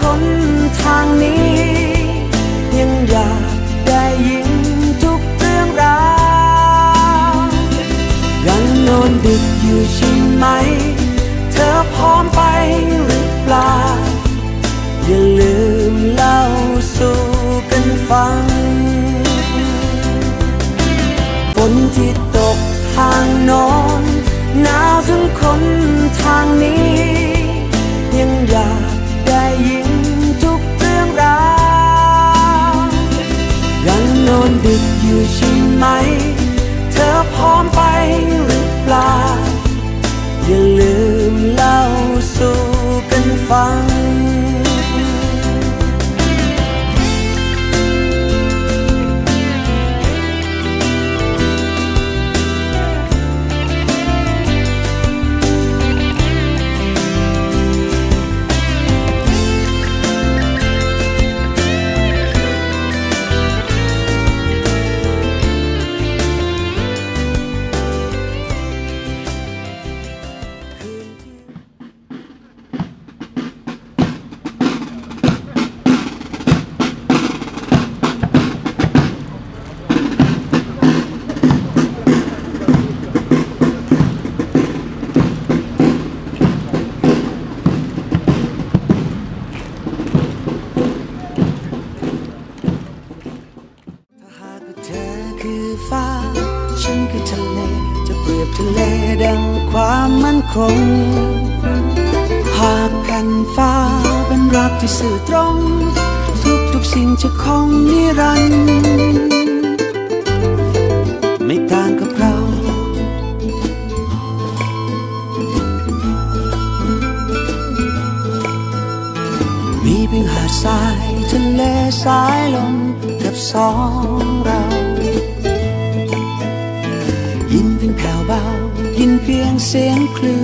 คนทางนี้ ยังอยากได้ยินทุกเรื่องราวยังนอนดึกอยู่ใช่ไหม เธอพร้อมไปหรือเปล่า อย่าลืมเล่าสู่กันฟังฝนที่ตกทางโนอนหนาวถึงคนทางนี้ ยังอยาก ไหม เธอพร้อมไปหรือเปล่า อย่าลืมเล่าสู่กันฟัง คนคง หากแผ่นฟ้าเป็นรักที่สื่อตรง ทุกทุกสิ่งจะคงนิรันดร์ไม่ต่างกับเรามีเพียงหาดทรายทะเลสายลมกับสองเรายินเพียงแผ่วเบายินเพียงเสียงคลื่น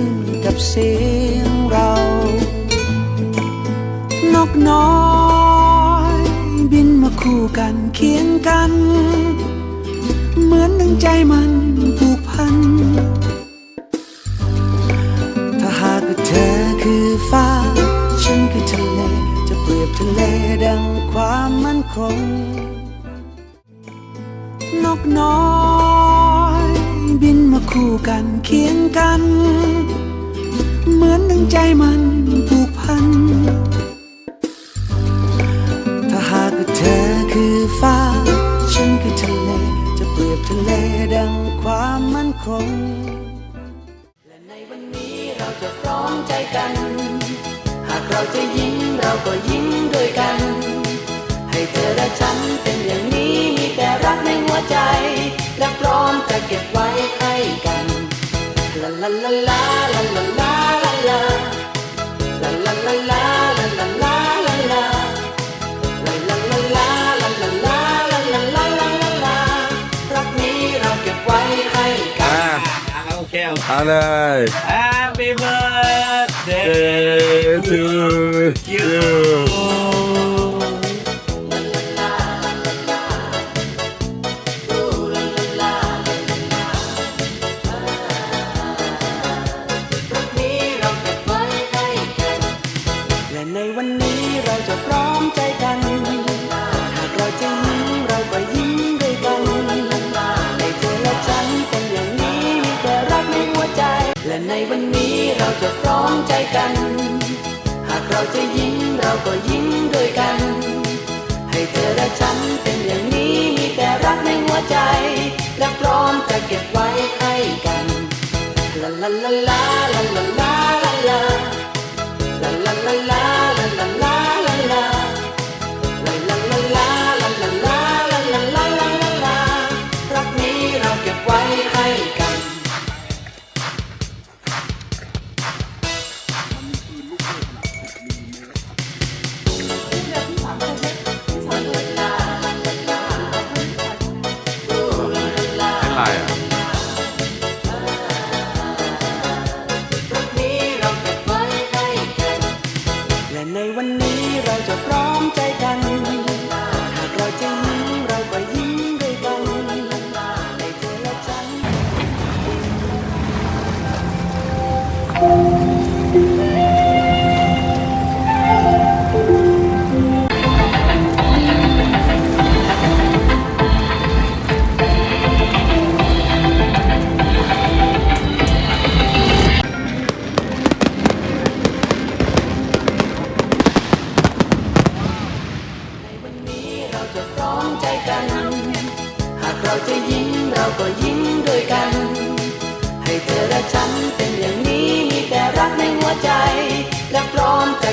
กับเสียงเรา นกน้อยบินมาคู่กันเคียงกัน เหมือนดังใจมันผูกพัน ถ้าหากว่าเธอคือฟ้า ฉันคือทะเล จะเปรียบทะเลดังความมั่นคง นกน้อยบินมาคู่กันเคียงกัน ใจมันผูกพัน ถ้าหากว่าเธอคือฟ้า ฉันคือทะเล จะเปรียบทะเลดังความมั่นคง และในวันนี้เราจะพร้อมใจกัน หากเราจะยิ้มเราก็ยิ้มด้วยกัน ให้เธอและฉันเป็นอย่างนี้มีแต่รักในหัวใจ และพร้อมจะเก็บไว้ให้กันลาลาล Anay. Happy birthday to you. ใจ และพร้อมจะเก็บไว้ให้กันลาลาลาลาลา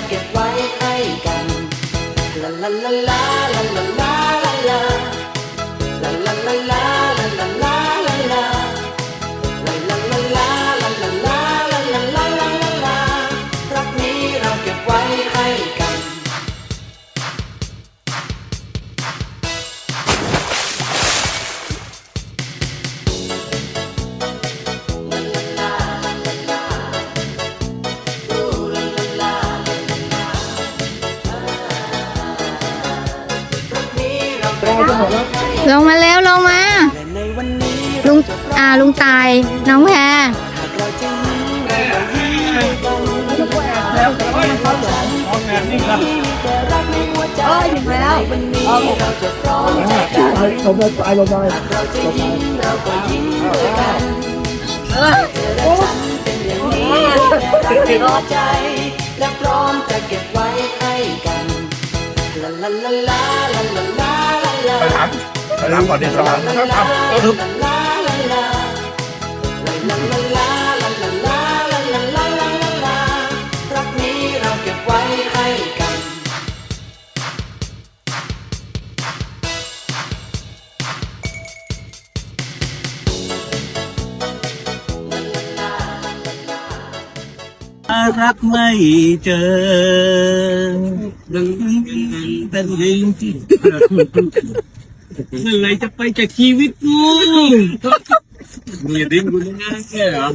เก็บไว้ให้กันลาลาลาลา งตาย น้องแพรเออถึงแล้วลงไปไปลงอใจและพร้จะเก็บไว้ให้กันลาลาลาลาลาลาลาถามถามก่อนดิสลามนะารับครับ รักไม่เจอดึงเป็นดึงที่เมื่อไหรจะไปจากชีวิตกู Ngeding gunungan ya.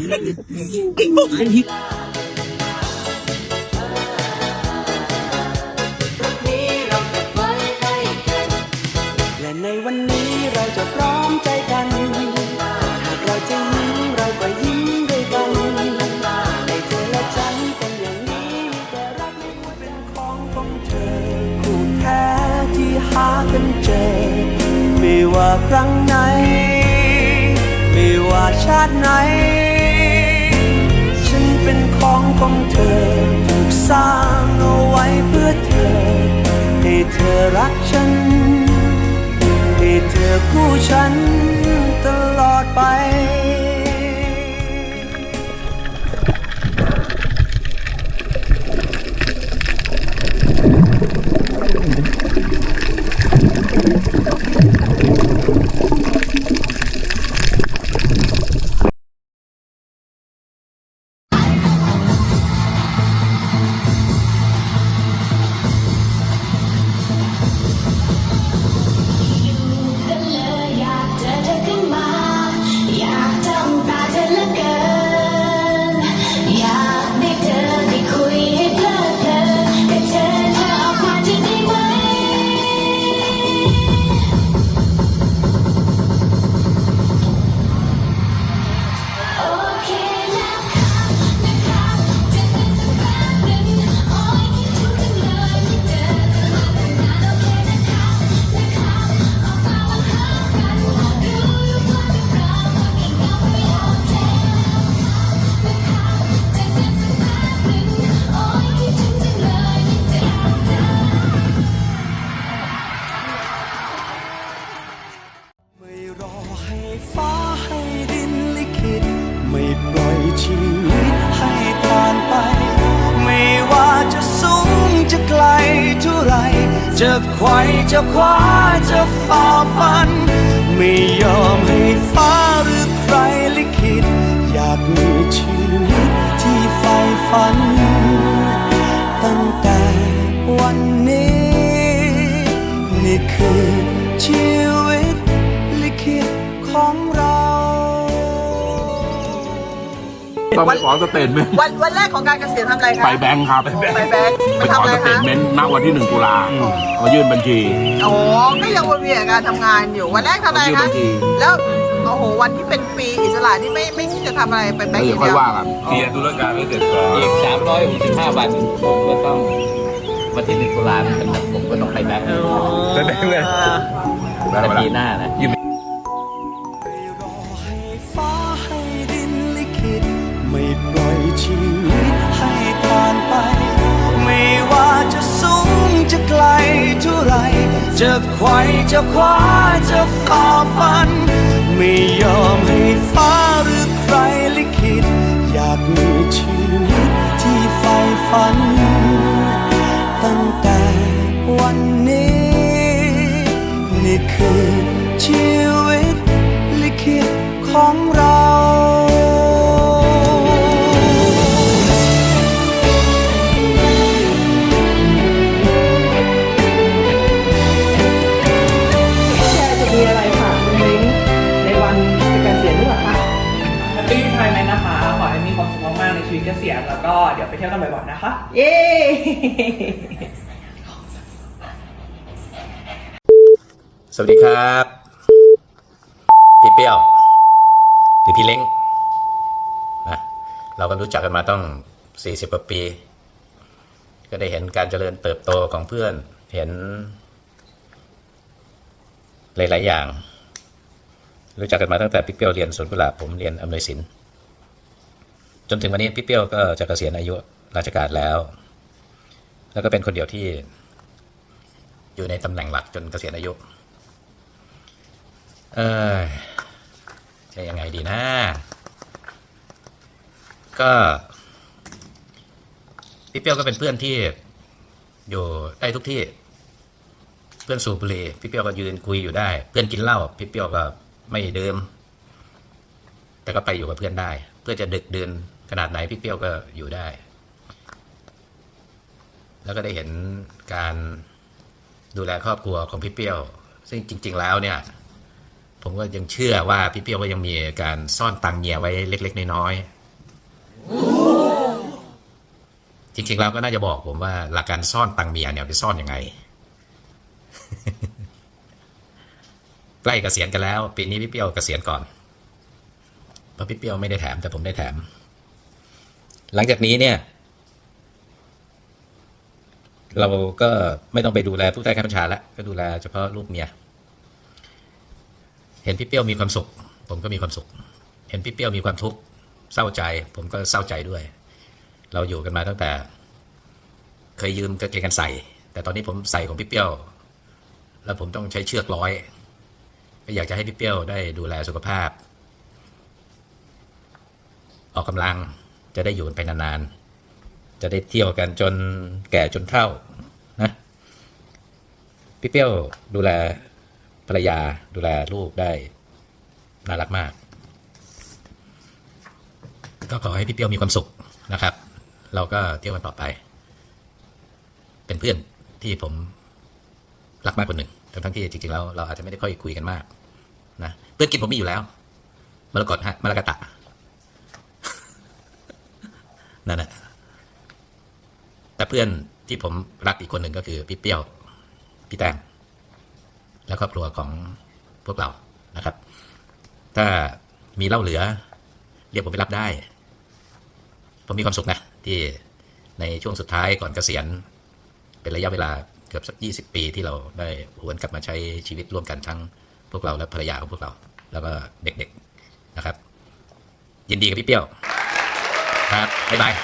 ของเธอ ถูกสร้างเอาไว้เพื่อเธอ ให้เธอรักฉัน ให้เธอคู่ฉันตลอดไป จะคว้าจะฝ่าฟัน ไม่ยอมให้ฟ้าหรือใครลิขิต อยากมีชีวิตที่ใฝ่ฝัน ต้องไปขอสเตทเมนต์วันวันแรกของการเกษียณทำอะไรคะไปแบงค์ครับ ไปแบงค์ไปไปขทำออะไรสเตคะทเมนต์ณวันที่หนึ่งตุลามายื่นบัญชี โอ้ก็ยังวนเวียนกับการทำงานอยู่วันแรกทำอะไรยื่นคะบัญชี แล้วโอ้โหวันที่เป็นปีอิสระนี่ไม่ไม่คิดจะทำอะไรไปแบแล้วงค์อเดี๋ยย่าวงค่อเดียยวว่ากันเคลียร์ธุรการให้เสร็จก่อนอีกสามร้อยหกสิบห้าวันผมก็ต้องวันที่หนึ่งตุลาเป็นวันผมก็ต้องไปแบงค์ไปแบงค์เลย แต่ปีหน้านะไม่ ชีวิตให้ผ่านไป ไม่ว่าจะสูงจะไกลเท่าไรจะไขว่จะคว้าจะฝ่าฟัน ไม่ยอมให้ฟ้าหรือใครลิขิต อยากมีชีวิตที่ใฝ่ฝัน ชีวิตเกษียณแล้วก็เดี๋ยวไปเที่ยวกันบ่อยๆนะคะ เย้สวัสดีครับ พี่เปี้ยว หรือพี่เล้งนะเราก็รู้จักกันมาต้องสี่สิบกว่าปี ก็ได้เห็นการเจริญเติบโตของเพื่อนเห็น หลาย ๆ อย่าง รู้จักกันมาตั้งแต่พี่เปี้ยวเรียนสวนกุหลาบผมเรียนอำนวยสิน จนถึงวันนี้พี่เปี้ยวก็จะเกษียณอายุราชการแล้ว แล้วก็เป็นคนเดียวที่ อยู่ในตำแหน่งหลักจนเกษียณอายุ เออจะยังไงดีนะ ก็พี่เปี้ยวก็เป็นเพื่อนที่อยู่ได้ทุกที่ เพื่อนสูบบุหรี่พี่เปี้ยวก็ยืนคุยอยู่ได้ เพื่อนกินเหล้าพี่เปี้ยวก็ไม่ดื่มแต่ก็ไปอยู่กับเพื่อนได้ เพื่อจะดึกเดินขนาดไหนพี่เปรี้ยวก็อยู่ได้ แล้วก็ได้เห็นการดูแลครอบครัวของพี่เปรี้ยว ซึ่งจริง ๆ แล้วเนี่ย ผมก็ยังเชื่อว่าพี่เปรี้ยวก็ยังมีการซ่อนตังเมียไว้เล็ก ๆ น้อยๆจริง ๆ แล้วก็น่าจะบอกผมว่าหลักการซ่อนตังเมียเนี่ยไปซ่อนยังไง ใกล้เกษียณกันแล้ว ปีนี้พี่เปรี้ยวเกษียณก่อน ราะพี่เปรี้ยวไม่ได้แถมแต่ผมได้แถม หลังจากนี้เนี่ย เราก็ไม่ต้องไปดูแลผู้ใต้ข้าบัญชาแล้วก็ดูแลเฉพาะลูกเมีย เห็นพี่เปรี้ยวมีความสุข ผมก็มีความสุข เห็นพี่เปรี้ยวมีความทุกข์เศร้าใจ ผมก็เศร้าใจด้วย เราอยู่กันมาตั้งแต่ เคยยืมกางเกงกันใส่ แต่ตอนนี้ผมใส่ของพี่เปรี้ยว แล้วผมต้องใช้เชือกร้อยก็อยากจะให้พี่เปรี้ยวได้ดูแลสุขภาพ ออกกำลังจะได้อยู่กันไปนานๆ จะได้เที่ยวกันจนแก่จนเฒ่านะพี่เปี้ยวดูแลภรรยาดูแลลูกได้น่ารักมาก ก็ขอให้พี่เปี้ยวมีความสุขนะครับ เราก็เที่ยวกันต่อไป เป็นเพื่อนที่ผมรักมากกว่าหนึ่งทั้งทั้งที่จริงๆแล้วเราอาจจะไม่ได้ค่อยคุยกันมากนะเพื่อนกินผมมีอยู่แล้วมรกตฮะมรกตะ นั่นแหละแต่เพื่อนที่ผมรักอีกคนหนึ่งก็คือพี่เปี้ยว พี่แต้มและครอบครัวของพวกเรานะครับ ถ้ามีเหล้าเหลือ เรียกผมไปรับได้ ผมมีความสุขนะ ที่ในช่วงสุดท้ายก่อนเกษียณ เป็นระยะเวลาเกือบสักยี่สิบปีที่เราได้หวนกลับมาใช้ชีวิตร่วมกันทั้งพวกเราและภรรยาของพวกเรา แล้วก็เด็กๆนะครับ ยินดีกับพี่เปี้ยวครับ บ๊ายบาย